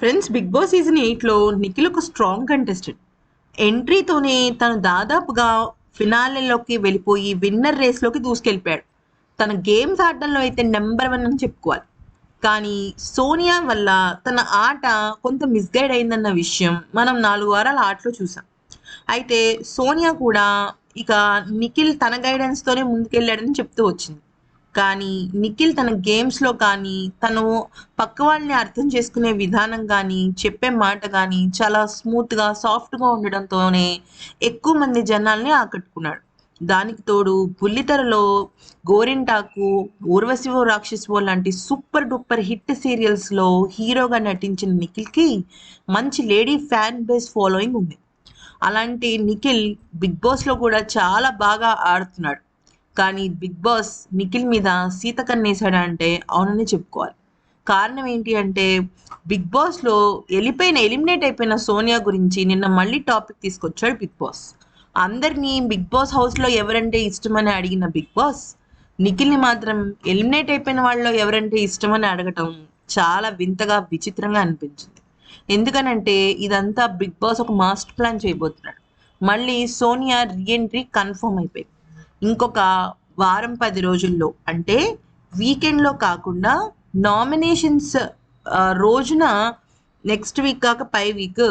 Friends big boss season ఎయిట్లో నిఖిల్ ఒక strong contestant ఎంట్రీతోనే తను దాదాపుగా ఫినాలెలోకి వెళ్ళిపోయి విన్నర్ రేస్లోకి దూసుకెళ్ళిపోయాడు. తన గేమ్స్ ఆడడంలో అయితే నెంబర్ వన్ అని చెప్పుకోవాలి. కానీ సోనియా వల్ల తన ఆట కొంత మిస్గైడ్ అయిందన్న విషయం మనం నాలుగు వారాల ఆటలో చూసాం. అయితే సోనియా కూడా ఇక నిఖిల్ తన గైడెన్స్తోనే ముందుకెళ్ళాడని చెప్తూ వచ్చింది. కానీ నిఖిల్ తన గేమ్స్లో కానీ తను పక్క వాళ్ళని అర్థం చేసుకునే విధానం కానీ చెప్పే మాట కానీ చాలా స్మూత్గా సాఫ్ట్గా ఉండడంతోనే ఎక్కువ మంది జనాల్ని ఆకట్టుకున్నాడు. దానికి తోడు బుల్లితెరలో గోరింటాకు ఊర్వశివో రాక్షసివో లాంటి సూపర్ డూపర్ హిట్ సీరియల్స్లో హీరోగా నటించిన నిఖిల్కి మంచి లేడీ ఫ్యాన్ బేస్ ఫాలోయింగ్ ఉంది. అలాంటి నిఖిల్ బిగ్ బాస్లో కూడా చాలా బాగా ఆడుతున్నాడు. కానీ బిగ్ బాస్ నిఖిల్ మీద సీత కన్నేశాడా అంటే అవునని చెప్పుకోవాలి. కారణం ఏంటి అంటే బిగ్ బాస్లో వెళ్ళిపోయిన ఎలిమినేట్ అయిపోయిన సోనియా గురించి నిన్న మళ్ళీ టాపిక్ తీసుకొచ్చాడు బిగ్ బాస్. అందరినీ బిగ్ బాస్ హౌస్లో ఎవరంటే ఇష్టమని అడిగిన బిగ్ బాస్ నిఖిల్ని మాత్రం ఎలిమినేట్ అయిపోయిన వాళ్ళలో ఎవరంటే ఇష్టమని అడగటం చాలా వింతగా విచిత్రంగా అనిపించింది. ఎందుకనంటే ఇదంతా బిగ్ బాస్ ఒక మాస్టర్ ప్లాన్ చేయబోతున్నాడు. మళ్ళీ సోనియా రీఎంట్రీ కన్ఫర్మ్ అయిపోయింది. ఇంకొక వారం పది రోజుల్లో అంటే వీకెండ్లో కాకుండా నామినేషన్స్ రోజున నెక్స్ట్ వీక్ కాక పై వీక్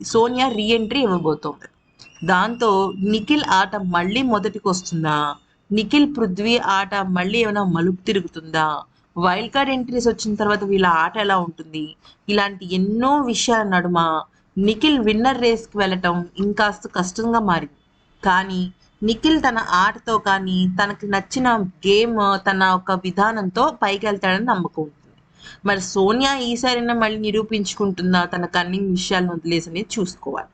సోనియా రీఎంట్రీ ఇవ్వబోతోంది. దాంతో నిఖిల్ ఆట మళ్ళీ మొదటికి వస్తుందా నిఖిల్ పృథ్వీ ఆట మళ్ళీ ఏమైనా మలుపు తిరుగుతుందా? వైల్డ్ కార్డ్ ఎంట్రీస్ వచ్చిన తర్వాత వీళ్ళ ఆట ఎలా ఉంటుంది? ఇలాంటి ఎన్నో విషయాల నడుమ నిఖిల్ విన్నర్ రేస్కి వెళ్ళటం ఇంకాస్త కష్టంగా మారింది. కానీ నిఖిల్ తన ఆటతో కానీ తనకి నచ్చిన గేమ్ తన ఒక విధానంతో పైకి వెళ్తాడని నమ్మకం ఉంటుంది మరి సోనియా ఈసారైనా మళ్ళీ నిరూపించుకుంటుందా? తన కన్నింగ్ విషయాలను వదిలేసి అనేది చూసుకోవాలి.